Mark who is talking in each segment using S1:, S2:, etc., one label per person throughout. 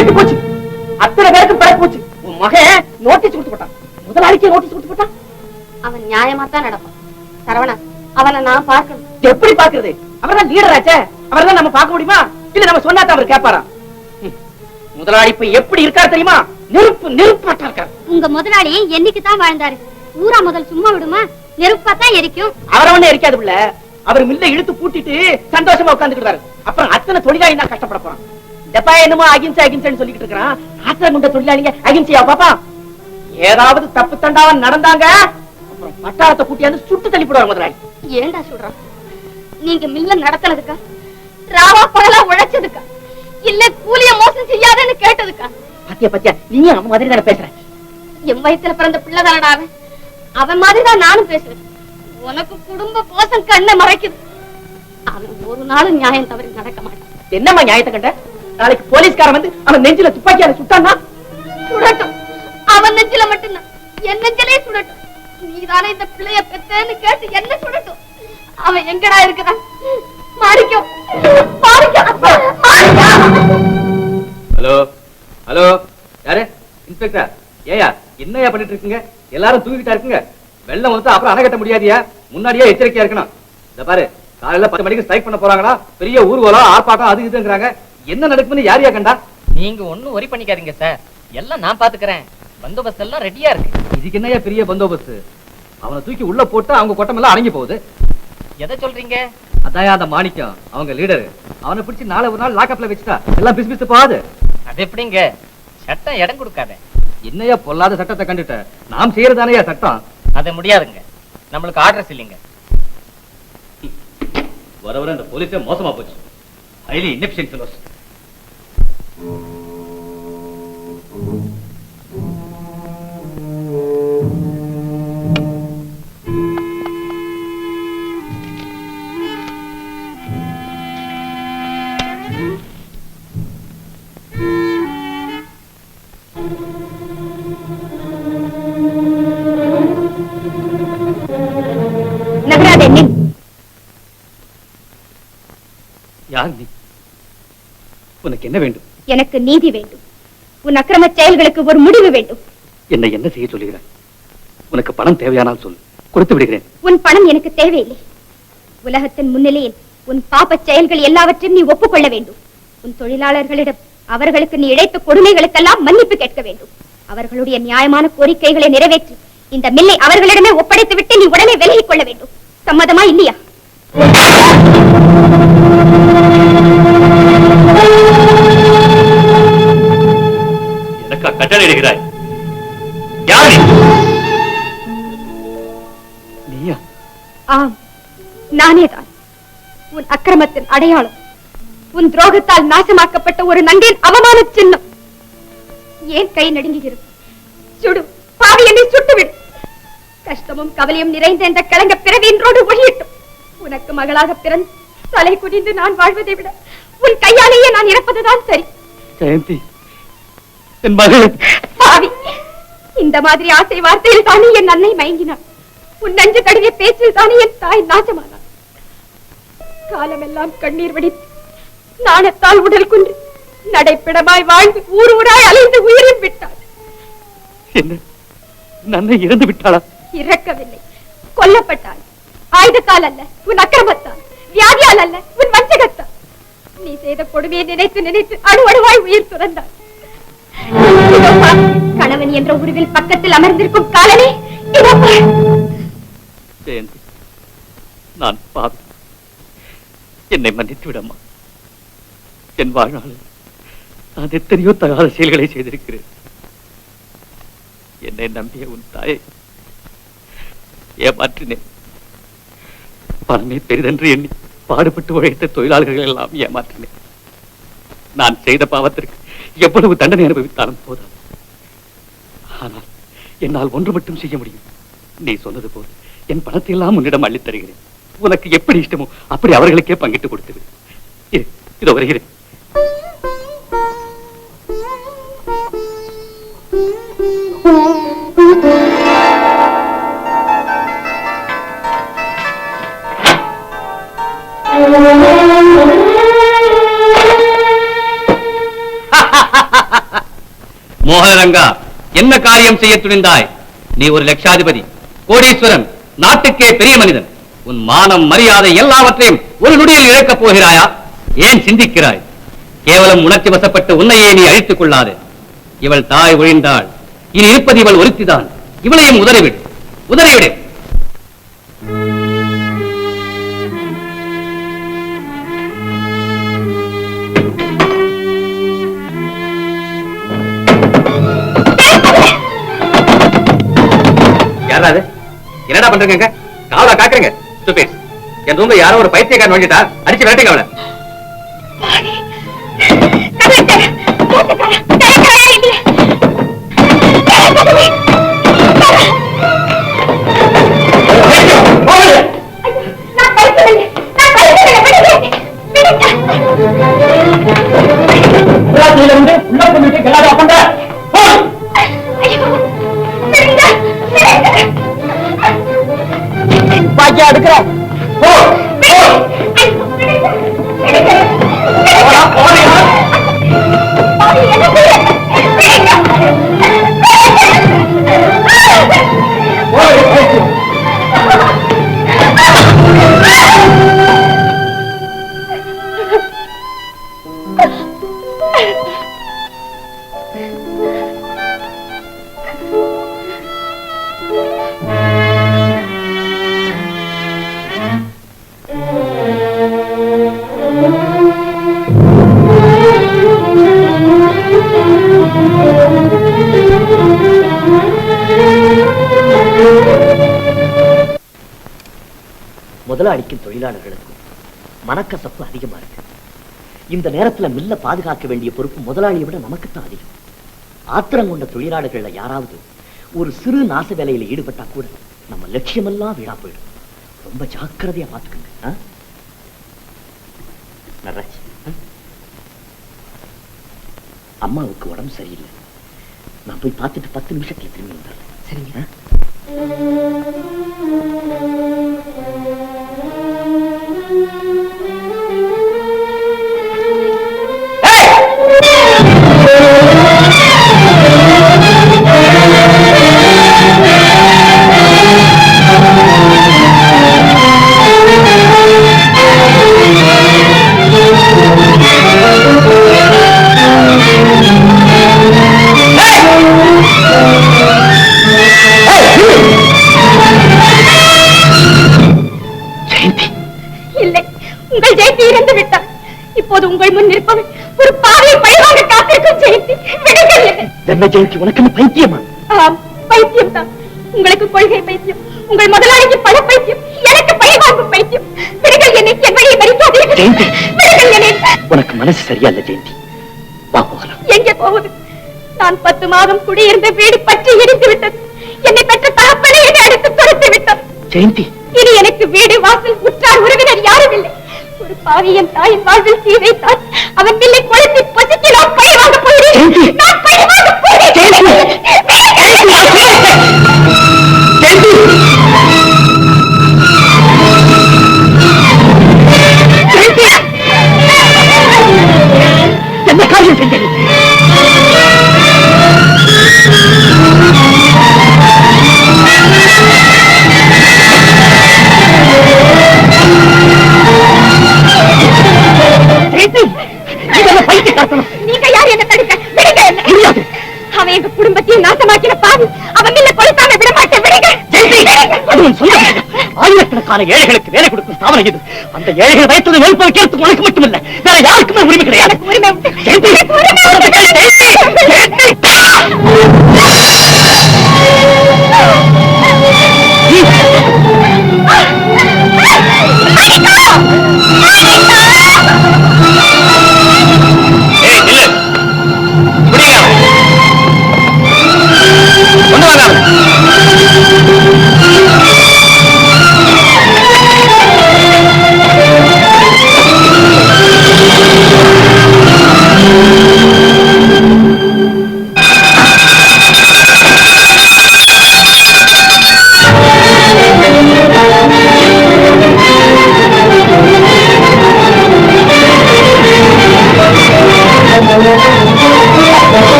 S1: தீர்த்து போச்சு. அத்தனை பேருக்கு பிறகு போச்சு. உன் மகன் நோட்டீஸ் கொடுத்து போட்டான். முதலாளிக்கே நோட்டீஸ் கொடுத்து போட்டான்.
S2: அவன் நியாயமா தான் நடப்பான். சரவணா அவனை நான் பார்க்கணும்.
S1: எப்படி பாக்குறது அவர்தான் லீடர் ஆச்சே. அவர்தான் நம்ம பார்க்க முடியுமா? இல்ல நம்ம சொன்னா தான் அவர் கேட்பாரா. முதலாளி இப்ப எப்படி இருக்காரு தெரியுமா? நெருப்பு நெருப்பாட்டா இருக்காரு.
S2: உங்க முதலாளி என்னைக்கு தான் வாழ்ந்தாரு? ஊரா முதல் சும்மா விடுமா? நெருப்பா தான் எரிக்கும்.
S1: அவரை ஒண்ணு இருக்காது புள்ள அவர் மில்ல இழுத்து பூட்டிட்டு சந்தோஷமா உட்கார்ந்துக்கிட்டாரு அப்புறம் அத்தனை தொழிலாளி தான் கஷ்டப்பட போறான். டப்பா என்னமோ அகிம்சை அகிம்சைன்னு சொல்லிட்டு இருக்கிறான். ஆத்திரம் கொண்ட தொழிலாளிங்க அகிம்சையா பாப்பா? ஏதாவது தப்பு தண்டாவா நடந்தாங்க? அப்புறம் பட்டாளத்தை கூட்டியாந்து சுட்டு தள்ளி போடுவாங்க முதலாளி.
S2: ஏண்டா சொல்றான் நீங்க மில்ல நடத்தினதுக்கா? ராவா பகலா உழைச்சதுக்கா? இல்ல கூலிய மோசம் செய்யாதன்னு கேட்டதுக்கா?
S1: பாத்தியா பாத்தியா நீயும் அவன் மாதிரி தானே பேசுற?
S2: என் வயித்துல பிறந்த பிள்ளை தானடா அவன் அவன் மாதிரிதான் நானும் பேசுறேன் உனக்கு குடும்ப போசம் கண்ணை மறைக்குது. அவன் ஒரு நாளும் நியாயம் தவறி நடக்க மாட்டான்.
S1: என்னம்மா நியாயத்தை கண்ட? நாளைக்கு போலீஸ்காரன் வந்து அவன் நெஞ்சில துப்பாக்கியால சுட்டான்னா?
S2: சுடட்டும். அவன் நெஞ்சில மட்டும்தான் என் நெஞ்சிலே சுடட்டும். நீதானே இந்த பிள்ளைய பெத்தேன்னு கேட்டு என்ன சுடட்டும்? அவன் எங்கடா இருக்கிறான்? மாணிக்கம்
S3: ஹலோ ஹலோ யாரு? இன்ஸ்பெக்டர்? ஏயா என்னையா பண்ணிட்டு இருக்கீங்க? எல்லாரும் தூங்கிட்டா இருக்குங்க. வெள்ளம் வந்து அப்புறம் அணை கட்ட முடியாதியா? முன்னாடியே எச்சரிக்கையா இருக்கணும். இந்த பாரு காலையில பத்து மணிக்கு ஸ்ட்ரைக் பண்ண போறாங்களா? பெரிய ஊர்வலம் ஆர்ப்பாட்டம் அது இதுங்கிறாங்க. என்ன நடக்குதுன்னு யாரையா கண்டா?
S4: நீங்க ஒண்ணும் ஒரி பண்ணிக்காதீங்க சார் எல்லாம் நான் பாத்துக்கிறேன். பந்தோபஸ்து எல்லாம் ரெடியா இருக்கு.
S3: இதுக்கு என்னையா பெரிய பந்தோபஸ்து? அவனை தூக்கி உள்ள போட்டு அவங்க கொட்டமெல்லாம் அடங்கி போகுது.
S4: எதை சொல்றீங்க?
S3: அதான் அந்த மாணிக்கம் அவங்க லீடர் அவனை பிடிச்சி நாளை ஒரு நாள் லாக்அப்ல வச்சுட்டா எல்லாம் பிசு பிசு போகாது.
S4: அது எப்படிங்க? சட்டம் இடம் கொடுக்காத.
S3: என்னையா பொல்லாத சட்டத்தை கண்டுட்ட? நாம் செய்யறதானயா சட்டம்?
S4: அது முடியாதுங்க. நம்மளுக்கு ஆர்டர்ஸ் இல்லைங்க.
S3: வர வர இந்த போலீஸே மோசமா போச்சு. ஹைலி
S2: நின்
S3: யார் நீ? உனக்கு என்ன வேண்டும்?
S2: எனக்கு நீதி வேண்டும். உன் அக்கிரம செயல்களுக்கு ஒரு முடிவு வேண்டும்.
S3: என்னை என்ன செய்ய சொல்லுகிறாய்? உனக்கு பணம் தேவையானால் சொல். கொடுத்து விடுகிறேன்.
S2: உன் பணம் எனக்கு தேவையில்லை. உலகத்தின் முன்னிலையில் உன் பாபச் செயல்கள் எல்லாவற்றையும் நீ ஒப்புக்கொள்ள வேண்டும். உன் தொழிலாளர்களிடம் அவர்களுக்கு நீ இழைத்த கொடுமைகளுக்கெல்லாம் மன்னிப்பு கேட்க வேண்டும். அவர்களுடைய நியாயமான கோரிக்கைகளை நிறைவேற்றி இந்த மில்லை அவர்களிடமே ஒப்படைத்து விட்டு நீ உடனே விலகிக் கொள்ள வேண்டும். சம்மதமா இல்லையா?
S3: கட்டளை இடுகிறாய். யார் நீயா?
S2: ஆம் நானேதான் உன் அக்கிரமத்தின் அடையாளம் உன் துரோகத்தால் நாசமாக்கப்பட்ட ஒரு நங்கின் அவமான சின்னம். ஏன் கை நடுங்குகிறது? சுடு பாவி என்னை சுட்டுவிடு. கஷ்டமும் கவலையும் நிறைந்த இந்த கிழங்க பிறவியின்றோடு ஒழியட்டும். உனக்கு மகளாக பிறந்து தலை குனிந்து நான் வாழ்வதை விட உன் கையாலேயே நான் இறப்பதுதான் சரி.
S3: ஜெயந்தி என் மகள்
S2: பாவி இந்த மாதிரி ஆசை வார்த்தையில் தானே என் அன்னை மயங்கினாள். உன் நஞ்சு கடுகிய பேச்சில் தானே என் தாய் நாசமானாள். காலமெல்லாம் கண்ணீர் வடித்து நாணத்தால் உடல் குன்று நடைப்பிடமாய் வாழ்ந்து ஊர் ஊராய் அலைந்து உயிரும் விட்டாள்.
S3: என்ன? நன்னை இறந்து விட்டாளா?
S2: இறக்கவில்லை. கொல்லப்பட்டாள். ஆயுதத்தால் அல்ல உன் அக்கிரமத்தால். வியாதியால் அல்ல உன் வஞ்சகத்தால். நீ செய்த கொடுமையை நினைத்து நினைத்து அணு அணுவாய் உயிர் துறந்தாள். கணவன் என்ற உருவில் பக்கத்தில் அமர்ந்திருக்கும் காலனே
S3: ஜெயந்தி நான் பாவி. என்னை மன்னித்து விடமா என் வாழ்நாளில் நான் எத்தனையோ தகாத செயல்களை செய்திருக்கிறேன். என்னை நம்பிய உன் தாயை ஏமாற்றினேன். பணமே பெரிதென்று எண்ணி பாடுபட்டு உழைத்த தொழிலாளர்கள் எல்லாம் ஏமாற்றினேன். நான் செய்த பாவத்திற்கு எவ்வளவு தண்டனை அனுபவித்தாலும் போதாது. ஆனால் என்னால் ஒன்று மட்டும் செய்ய முடியும். நீ சொன்னது போல் என் பணத்தை எல்லாம் உன்னிடம் அள்ளித் தருகிறேன் உனக்கு எப்படி இஷ்டமோ அப்படி அவர்களுக்கே பங்கிட்டு கொடுத்துரு இதோ வருகிறேன்
S5: மோகனரங்கா என்ன காரியம் செய்ய துணிந்தாய்? நீ ஒரு லட்சாதிபதி கோடீஸ்வரன் நாட்டுக்கே பெரிய மனிதன். உன் மானம் மரியாதை எல்லாவற்றையும் ஒரு நொடியில் இழக்கப் போகிறாயா? ஏன் சிந்திக்கிறாய்? கேவலம் உணர்ச்சி வசப்பட்டு உன்னையே நீ அழித்துக் கொள்ளாது. இவள் தாய் ஒழிந்தாள். இனி இருப்பது இவள் ஒருத்திதான். இவளையும் உதறிவிடு. உதறிவிடு. யாராவது என்னடா பண்றீங்க காவலா காக்குறீங்க? ஸ்டூபிட் என் ரூம்ல யாரோ ஒரு பைத்தியக்காரன் வந்துட்டா அடிச்சு விரட்டுங்க அவளை.
S6: உள்ள கொண்டு கலாடா பண்ற பாக்கியா எடுக்கிற போ போ. மனக்கசப்பு அதிகமா இருக்கு. இந்த நேரத்துல மில்ல பாதுகாக்க வேண்டிய பொறுப்பு முதலாளியை விட நமக்குத்தான் அதிகம். ஆத்திரம் கொண்ட தொழிலாளர்கள்ல யாராவது ஒரு சிறு நாச வேலையில ஈடுபட்டா கூட நம்ம லட்சியமெல்லாம் வீணா போயிடும். ரொம்ப ஜாக்கிரதையா பாத்துக்கோங்க? நடராஜ்? அம்மாவுக்கு உடம்பு சரியில்லை. நான் போய் பார்த்துட்டு பத்து நிமிஷத்துல திரும்பி வந்துடுறேன். சரிங்க. ஜெயந்தி உனக்கு பைத்தியமா?
S2: பைத்தியம் தான் உங்களுக்கு கொள்கை பைத்தியம் உங்கள் முதலாளிக்கு பண பைத்தியம் எனக்கு பழிவாங்கும் பைத்தியம். விடுங்கள் என்னை என் வழியை மறிக்காதீர்கள்
S6: ஜெயந்தி.
S2: என்னை
S6: உனக்கு மனசு சரியா இல்ல ஜெயந்தி. வா போகலாம்.
S2: எங்கே போவது? நான் பத்து மாதம் குடியிருந்த வீடு பற்றி எரிந்து விட்டது. என்னை பெற்ற தகப்பனை என்னை அடித்து துரத்து விட்டார்
S6: ஜெயந்தி.
S2: இனி எனக்கு வீடு வாசல் உற்றார் உறவினர் யாரும் இல்லை. ஒரு பாவி என் தாயின் வாழ்வில் தீ அவன் வில்லை கொளுத்தி பொசுக்கி நான் பழி வாங்க போகிறேன். நான் பழி வாங்க போகிறேன்
S6: ஜெயந்தி ஜெயந்தி என்ன காரியம் செஞ்ச நீ? ஜெயந்தி இதெல்லாம் பைத்தியக்காரத்தனம்.
S2: நீங்க யார் என்ன தடுக்க விடுங்க என்னை.
S6: முடியாது.
S2: அவன் எங்க குடும்பத்தையும் நாசமாக்கின பாவி. அவன் வில்லை கொளுத்தாம விட மாட்டேன்
S6: ஆயிரக்கணக்கான ஏழைகளுக்கு வேலை கொடுக்கும் ஸ்தாபனம் இது. அந்த ஏழைகள் நெருப்பு வைக்கிறதுக்கு உனக்கு மட்டுமில்ல. வேற யாருக்குமே உரிமை கிடையாது.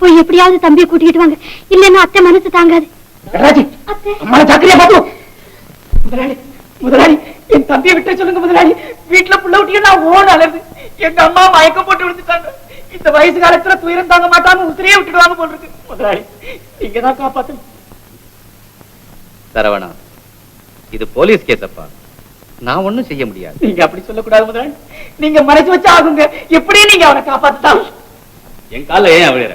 S2: போய் எப்படியாவது தம்பியை கூட்டிக்கிட்டு வாங்க. இல்லைன்னா அத்தை மனசு
S1: முதலாளி என் தம்பியை விட்டு சொல்லுங்க முதலாளி. வீட்டுல புள்ள விட்டியும் நான் ஓன எங்க அம்மா மயக்கம் போட்டு விழுந்துட்டாங்க. இந்த வயசு காலத்துல துயரம் தாங்க மாட்டான்னு உசிரியே விட்டுடுவாங்க போல் முதலாளி நீங்க காப்பாத்து
S3: சரவணா இது போலீஸ் கேஸ் அப்பா நான் ஒண்ணும் செய்ய முடியாது.
S1: நீங்க அப்படி சொல்லக்கூடாது முதலாளி. நீங்க மறைச்சு வச்சு ஆகுங்க. எப்படியும் நீங்க அவனை காப்பாத்துதான்
S3: என் கால ஏன் விழுற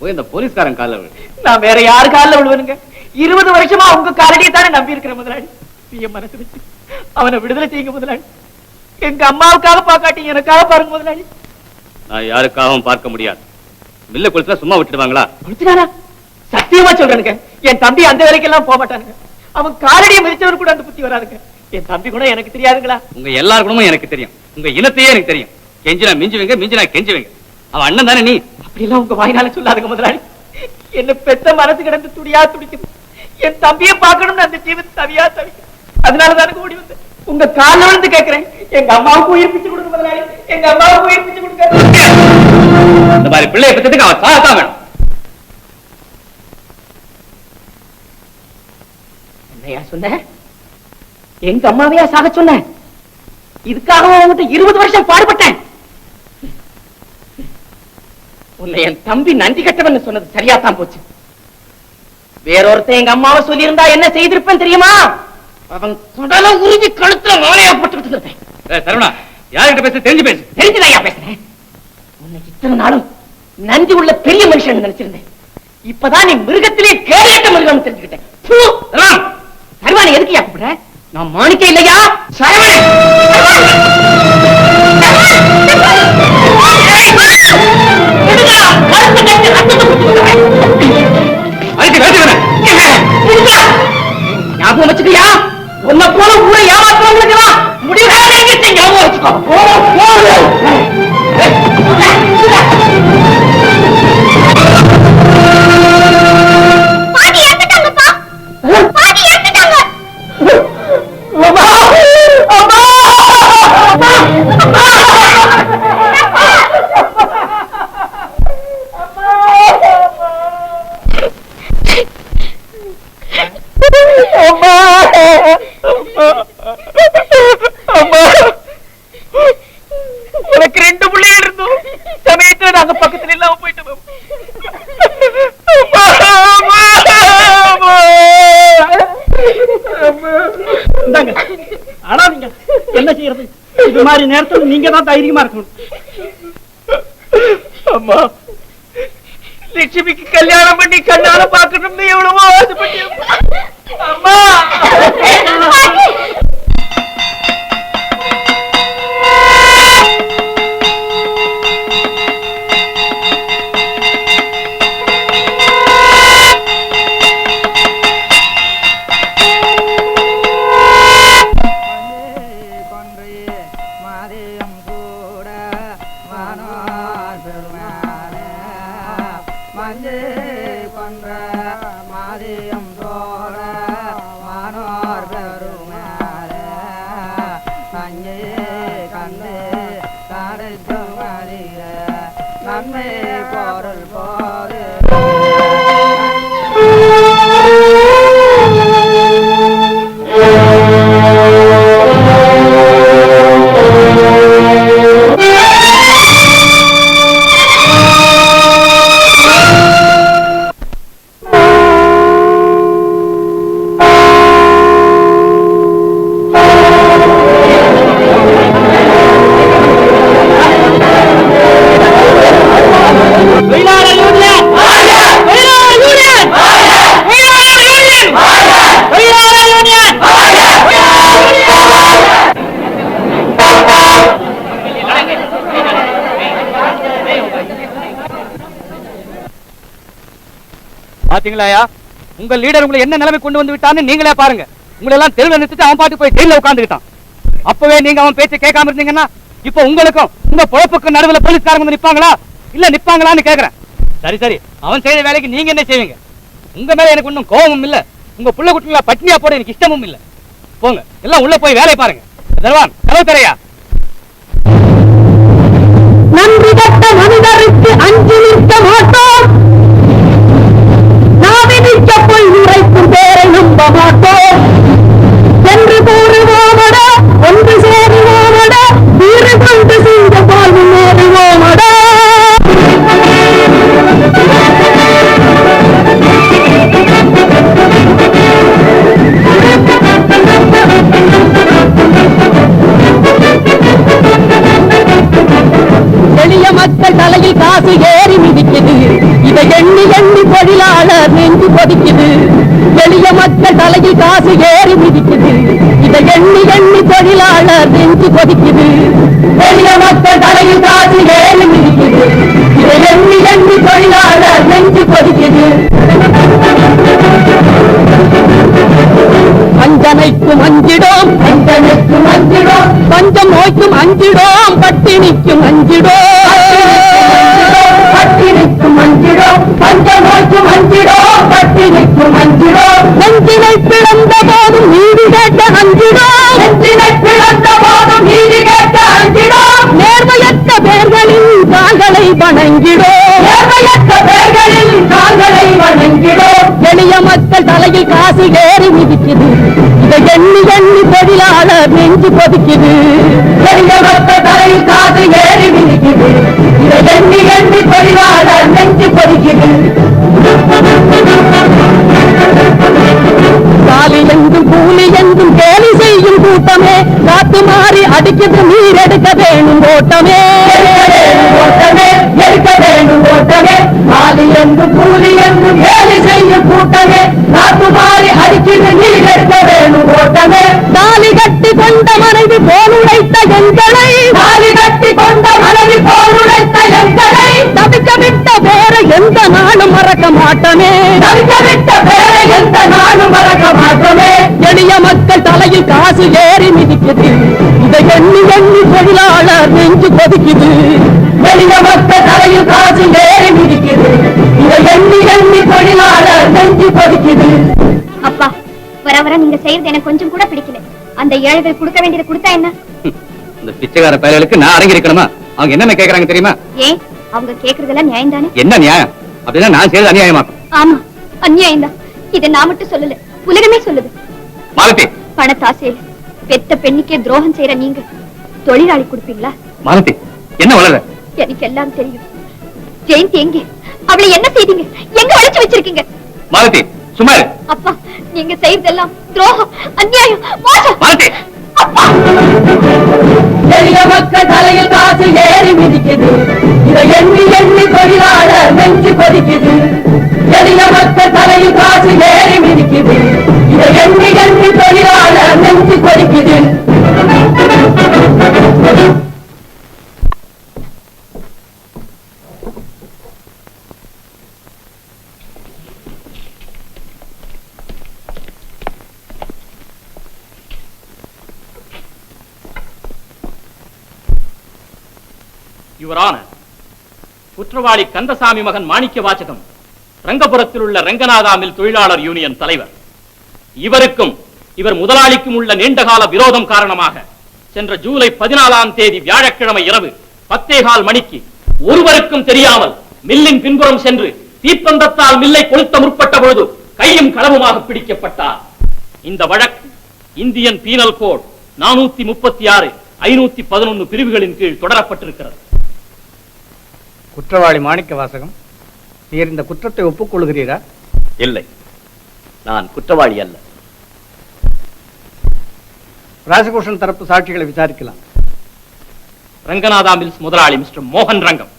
S3: போய் இந்த போலீஸ்காரன் கால விழு
S1: நான் வேற யாரு காலில் விழுவனுங்க? இருபது வருஷமா உங்க காலடியை தானே நம்பி இருக்கிறேன் முதலாளி. நீங்க மனசு வச்சு அவனை விடுதலை செய்யுங்க முதலாளி. எங்க அம்மாவுக்காக பாக்காட்டி எனக்காக பாருங்க முதலாளி.
S3: நான் யாருக்காகவும் பார்க்க முடியாது. மில்ல குளத்துல சும்மா விட்டுடுவாங்களா?
S1: முடிச்சுதானா சத்தியமா சொல்றேனுங்க. என் தம்பி அந்த வேலைக்கெல்லாம் போக மாட்டானுங்க அவன் காலடியை மிதிச்சவர் கூட அந்த புத்தி வராதுங்க. என் தம்பி கூட எனக்கு தெரியாதுங்களா?
S3: உங்க எல்லார் குணமும் எனக்கு தெரியும். உங்க இனத்தையே எனக்கு தெரியும். கெஞ்சினா மிஞ்சுவீங்க மிஞ்சினா கெஞ்சுவீங்க. அவன் அண்ணன் தானே நீ?
S1: அப்படியெல்லாம் உங்க வாயினால சொல்லாதுங்க முதலாளி. என்ன பெத்த மனசு கிடந்து துடியா துடிக்குது. என் தம்பியை பார்க்கணும்னு அந்த ஜீவன் தவியா தவிக்கும் அதனாலதான் ஓடி வந்தேன். உங்க கால விழுந்து கேட்கிறேன். எங்க அம்மாவுக்கு உயிர் பிச்சு கொடுங்க முதலாளி. எங்க அம்மாவுக்கு உயிர் பிச்சு கொடுங்க.
S3: இந்த மாதிரி பிள்ளைய பத்ததுக்கு அவன் சாகத்தான் வேணும்.
S1: என்னையா சொன்ன? எங்க அம்மாவையா சாக சொன்ன இதுக்காக உங்ககிட்ட இருபது வருஷம் பாடுபட்டேன். உன்னை என் தம்பி நன்றி கட்டவன் சொன்னது சரியா தான் போச்சு. வேறொருத்தன் எங்க அம்மாவை சொல்லியிருந்தா என்ன செய்திருப்பேன் தெரியுமா? அவன் குடல உருவி கழுத்துல வாழையா போட்டுக்கிட்டு இருந்தேன்
S3: சரவணா யார்கிட்ட பேச? தெரிஞ்சு பேசு.
S1: தெரிஞ்சுதையா பேசுறேன். உன்னை இத்தனை நாளும் நன்றி உள்ள பெரிய மனுஷன் நினைச்சிருந்தேன். இப்பதான் நீ மிருகத்திலே கேரட்ட மிருகம் தெரிஞ்சுக்கிட்டேன்! சரவணா, எதுக்கு கூப்பிடுற? நான் மாணிக்க இல்லையா. ஞாபகம் வச்சுக்கியா? உன்னை போல ஊரை ஏமாத்துறவங்களுக்கு நீங்க ஞாபகம் வச்சுக்கோ. இது மாதிரி நேரத்துல நீங்க தான் தைரியமா இருக்கணும்.
S7: மதியம் கூட
S3: பாத்தீங்களாயா? உங்க லீடர் உங்களை என்ன நிலைமை கொண்டு வந்து விட்டான்னு நீங்களே பாருங்க. உங்களை எல்லாம் தெருவில் நிறுத்திட்டு அவன் பாட்டு போய் ஜெயில உட்காந்துக்கிட்டான் அப்பவே நீங்க அவன் பேச்சு கேட்காம இருந்தீங்கன்னா இப்ப உங்களுக்கும் உங்க பொழப்புக்கு நடுவில் போலீஸ்காரங்க வந்து நிப்பாங்களா? இல்ல நிப்பாங்களான்னு கேக்குறேன். சரி சரி. அவன் செய்த வேலைக்கு நீங்க என்ன செய்வீங்க? உங்க மேல எனக்கு ஒன்றும் கோபமும் இல்ல. உங்க புள்ள குட்டிங்களா பட்னியா போட எனக்கு இஷ்டமும் இல்ல. போங்க. எல்லாம் உள்ள போய் வேலையை பாருங்க. தர்வான் கதவு தரையா
S2: நன்றி கட்ட மனிதருக்கு அஞ்சு நிற்க மாட்டோம்
S8: மாட்டோம் என்று கூறுவோமடா ஒன்று சேருவோமடா வீறு கொண்டு சிங்க போல் முன்னேறுவோமடா எளிய மக்கள் தலையில் காசு ஏறி மிதிக்குது. இதை எண்ணி எண்ணி தொழிலாளர் நெஞ்சு கொதிக்குது. எளிய மக்கள் தலையில் காசு ஏறி மிதிக்குது. இதை எண்ணி எண்ணி தொழிலாளர் நெஞ்சு கொதிக்குது. எளிய மக்கள் தலையில் காசு ஏறி மிதிக்குது. இதை எண்ணி எண்ணி தொழிலாளர் நெஞ்சு கொதிக்குது. அஞ்சனைக்கும் அஞ்சிடோம். அஞ்சனைக்கும் அஞ்சிடோம். பஞ்சம் நோய்க்கும் அஞ்சிடோம். பட்டினிக்கும் அஞ்சிடோம். பட்டினிக்கும் அஞ்சிடோம். பஞ்ச நோய்க்கும் அஞ்சிடோம். பட்டினிக்கும் அஞ்சிடோம் நெஞ்சினை பிளந்த போதும் நீதி கேட்ட அஞ்சிடோம் நெஞ்சினை பிளந்த போதும் நீதி கேட்ட அஞ்சிடோம் நேர்மையற்ற பேர்களின் கால்களை வணங்கிடோம் நேர்மையற்ற பேர்களின் கால்களை வணங்கிடோம் எளிய மக்கள் தலையில் காசு ஏறி மிதிக்குது. இதை எண்ணி எண்ணி தொழிலாளர் நெஞ்சு கொதிக்குது. எளிய மக்கள் தலையில் காசு ஏறி மிதிக்குது. இதை எண்ணி எண்ணி தொழிலாளர் நெஞ்சு கொதிக்குது. அடிக்குது நீர் எடுக்க வேணும் ஓட்டமே. ஓட்டமே எடுக்க வேணும் ஓட்டமே. காலி என்றும் கூலி என்றும் கேலி செய்யும் கூட்டமே. காத்து மாறி அடிக்குது நீர் எடுக்க வேணும் ஓட்டமே. தாலி கட்டி கொண்ட மனைவி போல் உழைத்த எங்களை. தாலி கட்டி கொண்ட மனைவி போல் உழைத்த எங்களை. தவிக்க விட்ட வேற எந்த நாளும் மறக்க மாட்டோமே. தவிக்க விட்ட வேற எந்த நாளும் மறக்க மாட்டோமே. எளிய மக்கள் தலையில் காசு ஏறி மிதிக்குது. இதை எண்ணி எண்ணி தொழிலாளர் நெஞ்சு கொதிக்குது. எளிய மக்கள் தலையில் காசு ஏறி மிதிக்குது. இதை எண்ணி எண்ணி தொழிலாளர் நெஞ்சு கொதிக்குது.
S2: அப்பா வர வர நீங்க செய்யறது எனக்கு கொஞ்சம் கூட பிடிக்கல. அந்த ஏழைகள் கொடுக்க வேண்டியதை கொடுத்தா என்ன?
S3: இந்த பிச்சைக்கார பயலுக்கு நான் அடங்கி இருக்கணுமா அவங்க என்னென்ன கேக்குறாங்க தெரியுமா?
S2: ஏன்? அவங்க கேக்குறதெல்லாம் நியாயம் தானே
S3: என்ன நியாயம்? அப்படின்னா நான் செய்யறது அநியாயமாக்கும்.
S2: ஆமா அநியாயம் தான் இதை நான் மட்டும் சொல்லல உலகமே சொல்லுது.
S3: மாலதி!
S2: பணத்தாசையில பெத்த பெண்ணுக்கே துரோகம் செய்யற நீங்க தொழிலாளி கொடுப்பீங்களா?
S3: மாலதி என்ன வளர
S2: எனக்கு எல்லாம் தெரியும். ஜெயந்தி எங்கே? அவளை என்ன செய்தீங்க? எங்க அழைச்சு வச்சிருக்கீங்க?
S3: மாலதி சும்மா இரு.
S2: அப்பா நீங்க செய்யறதெல்லாம் துரோகம் அநியாயம் மோசம்.
S3: மாலதி!
S2: அப்பா!
S8: எளிய மக்கள் தலையில் காசு ஏறி மிதிக்குது. இதை எண்ணி எண்ணி தொழிலாளர் நெஞ்சு கொதிக்குது. எளிய மக்கள் தலையில் காசு ஏறி மிதிக்குது. இதை எண்ணி எண்ணி தொழிலாளர் நெஞ்சு கொதிக்குது.
S9: யுவரான குற்றவாளி கந்தசாமி மகன் மாணிக்க வாச்சகம் ரங்கபுரத்தில் உள்ள ரங்கநாதா மில் தொழிலாளர் யூனியன் தலைவர். இவருக்கும் இவர் முதலாளிக்கும் உள்ள நீண்டகால விரோதம் காரணமாக சென்ற ஜூலை பதினாலாம் தேதி வியாழக்கிழமை இரவு பத்தேகால் மணிக்கு ஒருவருக்கும் தெரியாமல் மில்லின் பின்புறம் சென்று தீப்பந்தத்தால் மில்லை கொளுத்த முற்பட்ட பொழுது கையும் களவுமாக பிடிக்கப்பட்டார். இந்த வழக்கு இந்தியன் பீனல் கோட் நானூத்தி முப்பத்தி ஆறு ஐநூத்தி பதினொன்னு பிரிவுகளின் கீழ் தொடரப்பட்டிருக்கிறது.
S10: குற்றவாளி மாணிக்க வாசகம் நீர் இந்த குற்றத்தை ஒப்புக்கொள்கிறீரா?
S3: இல்லை. நான் குற்றவாளி அல்ல.
S10: ராஜகோஷன் தரப்பு சாட்சிகளை விசாரிக்கலாம்.
S9: ரங்கநாதா மில்ஸ் முதலாளி மிஸ்டர் மோகன் ரங்கம்.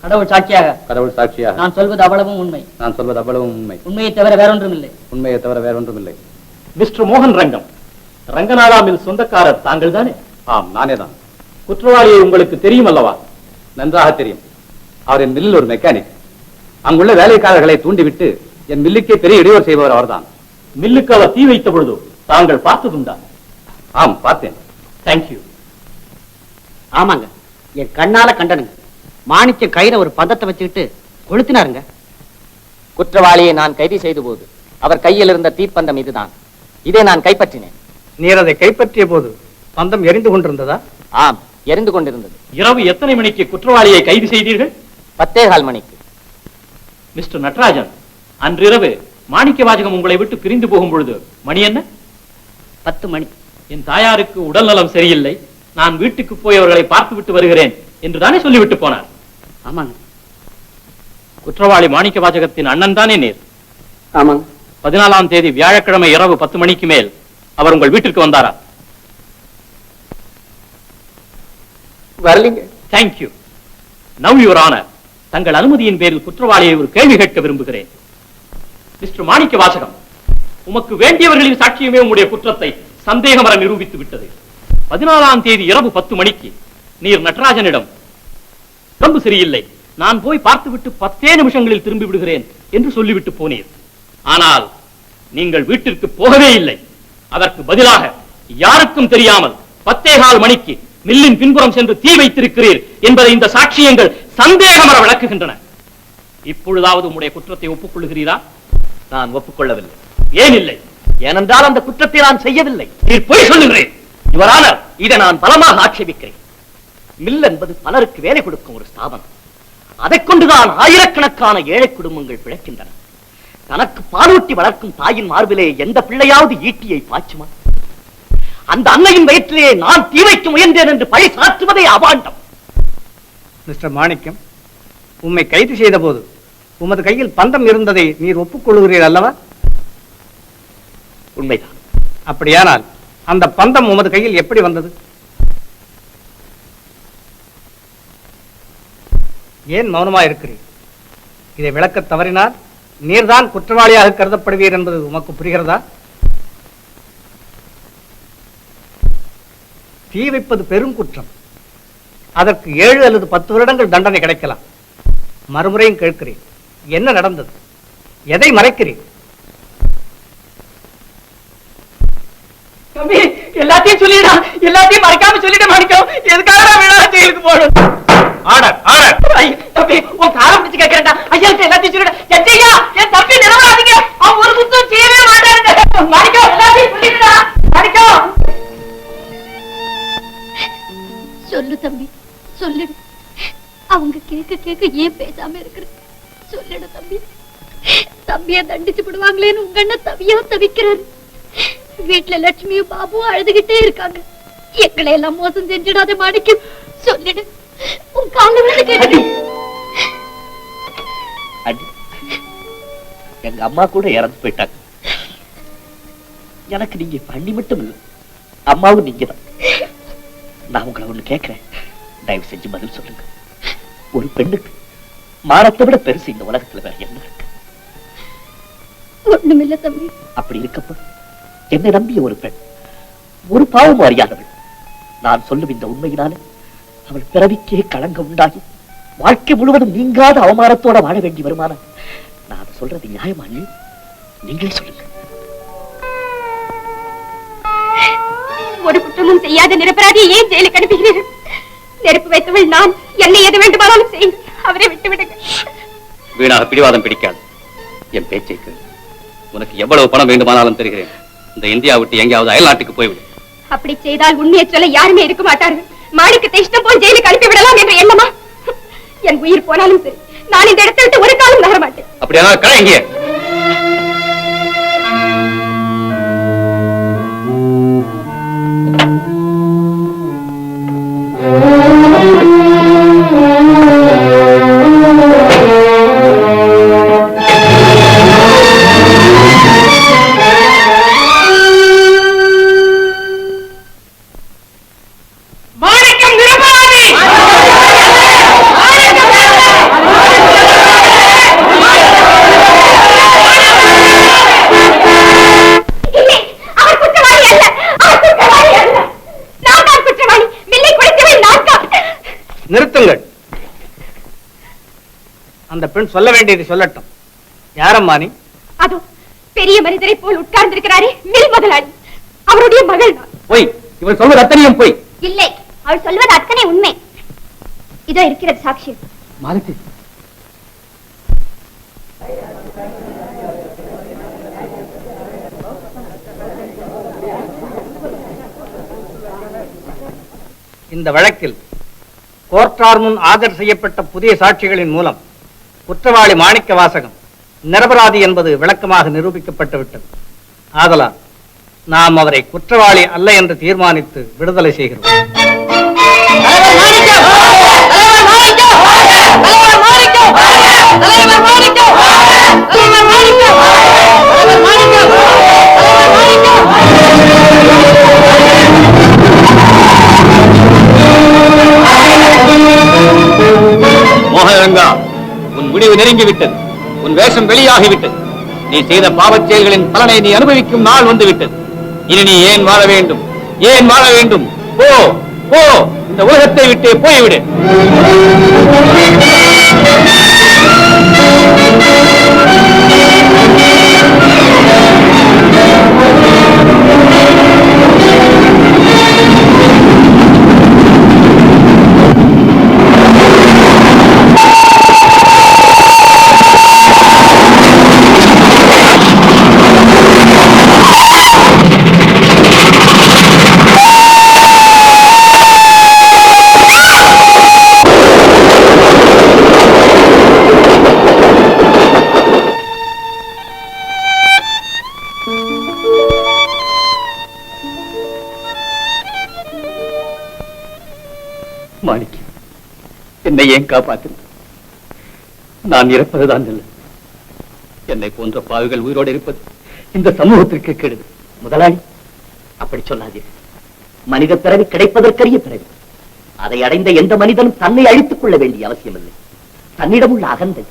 S8: கடவுள் சாட்சியாக.
S3: கடவுள் சாட்சியாக.
S8: நான் சொல்வது அவ்வளவும் உண்மை.
S3: நான் சொல்வது அவ்வளவும் உண்மை.
S8: உண்மையை தவிர வேறொன்றும் இல்லை
S3: உண்மையை தவிர வேறொன்றும் இல்லை
S9: மிஸ்டர் மோகன் ரங்கம். ரங்கநாதா மில் சொந்தக்காரர் தாங்கள் தானே
S3: ஆம் நானே தான்
S9: குற்றவாளியை உங்களுக்கு தெரியும் அல்லவா
S3: நன்றாக தெரியும். அவர் என் மில்லில் ஒரு மெக்கானிக் அங்குள்ள வேலைக்காரர்களை தூண்டிவிட்டு என் மில்லுக்கே பெரிய இடையூறு செய்பவர் அவர்தான்.
S9: மில்லுக்கு அவர் தீ வைத்த பொழுது தாங்கள் பார்த்ததுண்டா?
S3: ஆம் பார்த்தேன்.
S9: தேங்க்யூ
S8: ஆமாங்க. என் கண்ணால கண்டனுங்க. மாணிக்க கயிறை ஒரு பதத்தை வச்சுக்கிட்டு கொளுத்தினாருங்க.
S11: குற்றவாளியை நான் கைது செய்த போது அவர் கையில் இருந்த தீப்பந்தம் இதுதான். இதை நான் கைப்பற்றினேன்.
S10: நீர் அதை கைப்பற்றிய போது பந்தம் எரிந்து கொண்டிருந்ததா?
S11: ஆம் எரிந்து கொண்டிருந்தது.
S9: இரவு எத்தனை மணிக்கு குற்றவாளியை கைது செய்தீர்கள்?
S11: பத்தே கால் மணிக்கு.
S9: மிஸ்டர் நடராஜன் அன்றிரவு மாணிக்க வாசகம் உங்களை விட்டு பிரிந்து போகும் பொழுது மணி என்ன?
S6: பத்து மணி.
S9: என் தாயாருக்கு உடல்நலம் சரியில்லை. நான் வீட்டுக்கு போய் அவர்களை பார்த்து விட்டு வருகிறேன் என்று தானே சொல்லிவிட்டு போனார்.
S6: ஆமாங்க.
S9: குற்றவாளி மாணிக்க வாசகத்தின் அண்ணன் தானே நேர்?
S6: ஆமாங்க.
S9: பதினாலாம் தேதி வியாழக்கிழமை இரவு பத்து மணிக்கு மேல் அவர் உங்கள் வீட்டிற்கு வந்தாரா?
S6: வரலீங்க.
S9: Thank you now your honour தங்கள் அனுமதியின் பேரில் குற்றவாளியை ஒரு கேள்வி கேட்க விரும்புகிறேன். மிஸ்டர் மாணிக்க வாசகம் உமக்கு வேண்டியவர்களின் சாட்சியமே உம்முடைய குற்றத்தை சந்தேகமர நிரூபித்து விட்டது. பதினாலாம் தேதி இரவு பத்து மணிக்கு நீர் நடராஜனிடம் உடம்பு சரியில்லை நான் போய் பார்த்துவிட்டு பத்தே நிமிஷங்களில் திரும்பி விடுகிறேன் என்று சொல்லிவிட்டு போனீர். ஆனால் நீங்கள் வீட்டிற்கு போகவே இல்லை. அதற்கு பதிலாக யாருக்கும் தெரியாமல் பத்தேகால் மணிக்கு மில்லின் பின்புறம் சென்று தீ வைத்திருக்கிறீர் என்பதை இந்த சாட்சியங்கள் சந்தேகமர விளக்குகின்றன. இப்பொழுதாவது உம்முடைய குற்றத்தை ஒப்புக்கொள்கிறீரா?
S6: நான் ஒப்புக்கொள்ளவில்லை.
S9: ஏன் இல்லை?
S6: ஏனென்றால் அந்த குற்றத்தை நான் செய்யவில்லை.
S9: நீர் பொய் சொல்லுகிறேன்
S6: யுவரான இதை நான் பலமாக ஆட்சேபிக்கிறேன். மில் என்பது பலருக்கு வேலை கொடுக்கும் ஒரு ஸ்தாபனம். அதைக் கொண்டுதான் ஆயிரக்கணக்கான ஏழை குடும்பங்கள் பிழைக்கின்றன. தனக்கு பாலூட்டி வளர்க்கும் தாயின் மார்பிலே எந்த பிள்ளையாவது ஈட்டியை பாய்ச்சுமா? அந்த அன்னையின் வயிற்றிலே நான் தீ வைக்க முயன்றேன் என்று பழி சாற்றுவதே அபாண்டம்.
S10: மிஸ்டர் மாணிக்கம் உம்மை கைது செய்த போது உமது கையில் பந்தம் இருந்ததை நீர் ஒப்புக்கொள்கிறீர் அல்லவா?
S6: உண்மைதான்.
S10: அப்படியானால் அந்த பந்தம் உமது கையில் எப்படி வந்தது? ஏன் மௌனமா இருக்கிறீர் இதை விளக்கத் தவறினால் நீர்தான் குற்றவாளியாக கருதப்படுவீர் என்பது உமக்கு புரிகிறதா? தீ வைப்பது பெரும் குற்றம். அதற்கு ஏழு அல்லது பத்து வருடங்கள் தண்டனை கிடைக்கலாம். மறுமுறையும் கேட்கிறேன். என்ன நடந்தது? எதை
S6: மறைக்கிறேன் எல்லாத்தையும் சொல்லிடா எல்லாத்தையும் மறைக்காம சொல்லிட மாணிக்கம். எதுக்காக விழா ஜெயிலுக்கு போகணும்?
S9: ஆர்டர் ஆர்டர்
S6: தம்பி உன் காலம் பிடிச்சு கேட்கிறேன்டா ஐயா எல்லாத்தையும் சொல்லிட. எத்தையா என் தம்பி நிலவராதீங்க. அவன் ஒரு குத்தம் செய்யவே மாட்டாருங்க. மாணிக்கம் எல்லாத்தையும் சொல்லிடுடா. மாணிக்கம்.
S2: சொல்லு தம்பி சொல்லிடு அவங்க கேட்க கேட்க ஏன் பேசாம இருக்கிற? சொல்லிடு தம்பி. தம்பிய தண்டிச்சு விடுவாங்களேன்னு உங்க அண்ணன் தவியா தவிக்கிறாரு. வீட்டுல லட்சுமியும் பாபுவும் அழுதுகிட்டே இருக்காங்க. எங்களை எல்லாம் மோசம் செஞ்சிடாத மாணிக்கம் சொல்லிடு. உன் கால விழுந்து கேட்டு
S6: எங்க அம்மா கூட இறந்து போயிட்டாங்க. எனக்கு நீங்க பண்ணி மட்டும் இல்ல. அம்மாவும் நீங்க தான். நான் உங்களை ஒண்ணு கேட்கிறேன் தயவு செஞ்சு பதில் சொல்லுங்க. ஒரு பெண்ணுக்கு மானத்தை விட பெருசு இந்த உலகத்துல வேற என்ன இருக்கு?
S2: ஒண்ணுமில்ல தம்பி.
S6: அப்படி இருக்கப்ப என்னை நம்பிய ஒரு பெண் ஒரு பாவம் அறியாதவள். நான் சொல்லும் இந்த உண்மையினாலே அவள் பிறவிக்கே களங்கம் உண்டாகி வாழ்க்கை முழுவதும் நீங்காத அவமானத்தோட வாழ வேண்டி வருமானா நான் சொல்றது நியாயமா நீ நீங்களே சொல்லுங்க
S2: ஒரு குற்றமும் செய்யாத நிரபராதியை ஏன் ஜெயிலுக்கு அனுப்புகிறீர்கள்? நெருப்பு வைத்தவள் நான் என்னை எது வேண்டுமானாலும் செய்யுங்கள் அவரை விட்டு விடுங்கள்.
S3: வீணாக பிடிவாதம் பிடிக்காது. என் பேச்சை கேள். உனக்கு எவ்வளவு பணம் வேண்டுமானாலும் தருகிறேன். இந்த இந்தியா விட்டு எங்கேயாவது அயல்நாட்டுக்கு போய்விடு.
S2: அப்படி செய்தால் உண்மையை சொல்ல யாருமே இருக்க மாட்டார்கள். மாணிக்கத்தை இஷ்டம் போல் ஜெயிலுக்கு அனுப்பி விடலாம் என்ற எண்ணமா? என் உயிர் போனாலும் சரி நான் இந்த இடத்தை விட்டு ஒரு காலம் நகர மாட்டேன்.
S3: அப்படியானால்
S10: பெண் சொல்ல வேண்டியது சொல்லட்டும். யாரம்மா நீ?
S2: அதோ பெரிய மனிதரை போல் உட்கார்ந்திருக்கிறாரே மில் முதலாளி. அவருடைய மகள்
S3: போய் இவள் சொல்வது அத்தனையும் போய்.
S2: இல்லை அவள் சொல்வது அத்தனை உண்மை. இதோ இருக்கிறது சாட்சியம்
S3: மாலதி.
S10: இந்த வழக்கில் கோர்ட்டார் முன் ஆஜர் செய்யப்பட்ட புதிய சாட்சிகளின் மூலம் குற்றவாளி மாணிக்க வாசகம் நிரபராதி என்பது விளக்கமாக நிரூபிக்கப்பட்டு விட்டது. ஆதலால் நாம் அவரை குற்றவாளி அல்ல என்று தீர்மானித்து விடுதலை செய்கிறோம்.
S3: மோகனரங்கா உன் முடிவு நெருங்கிவிட்டது. உன் வேஷம் வெளியாகிவிட்டது. நீ செய்த பாவச் செயல்களின் பலனை நீ அனுபவிக்கும் நாள் வந்துவிட்டது. இனி நீ ஏன் வாழ வேண்டும்? ஏன் வாழ வேண்டும்? போ போ. இந்த உலகத்தை விட்டு போய்விடு. மாணிக்கம். என்னை ஏன் காப்பாற்று நான் இறப்பதுதான் இல்லை. என்னை போன்ற பாவிகள் உயிரோடு இருப்பது இந்த சமூகத்திற்கு கெடுது.
S1: முதலாளி அப்படி சொல்லாதீர்கள் மனித பிறவி கிடைப்பதற்கரிய பிறவி. அதை அடைந்த எந்த மனிதனும் தன்னை அழித்துக் கொள்ள வேண்டிய அவசியமில்லை. தன்னிடம் உள்ள அகந்தை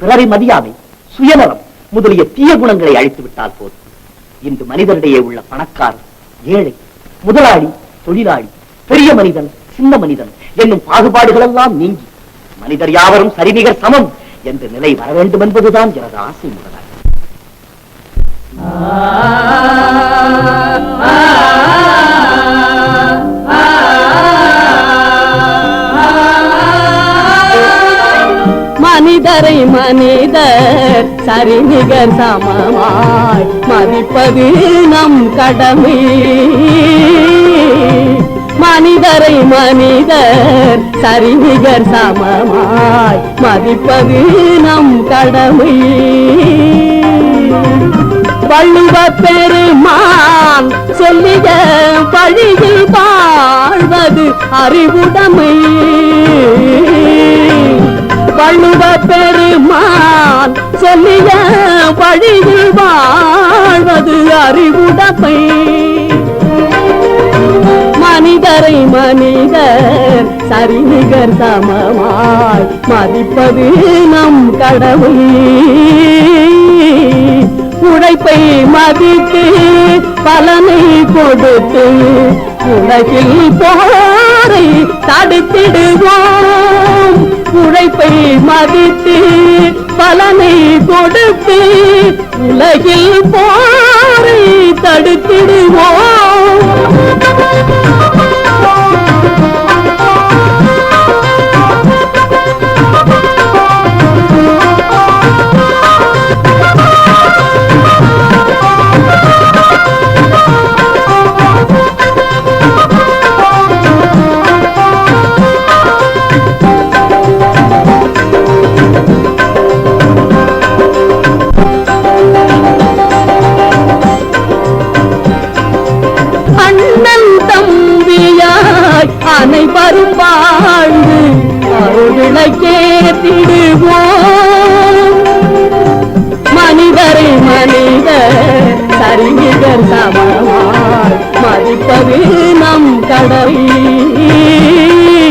S1: பிறரை மதியாமை சுயநலம் முதலிய தீய குணங்களை அழித்து விட்டால் போதும். இன்று மனிதரிடையே உள்ள பணக்காரர் ஏழை முதலாளி தொழிலாளி பெரிய மனிதன் சின்ன மனிதன் என்னும் பாகுபாடுகள் எல்லாம் நீங்கி மனிதர் யாவரும் சரிநிகர் சமம் என்ற நிலை வர வேண்டும் என்பதுதான் எனது ஆசை முதலாளி
S12: மனிதரை மனிதர் சரிநிகர் சமமாய் மதிப்பது நம் கடமை. மனிதரை மனிதர் சரிநிகர் சமமாய் மதிப்பது நம் கடமை. வள்ளுவ பெருமான் சொல்லிய பழியில் வாழ்வது அறிவுடைமை. வள்ளுவ பெருமான் சொல்லிய பழியில் வாழ்வது அறிவுடைமை. மனிதரை மனிதர் சரிநிகர் சமமாய் மதிப்பது நம் கடவுள். உழைப்பை மதித்து பலனை கொடுத்து உலகில் போரை தடுத்திடுவோம். உழைப்பை மதித்து பலனை கொடுத்து உலகில் போரை தடுத்திடு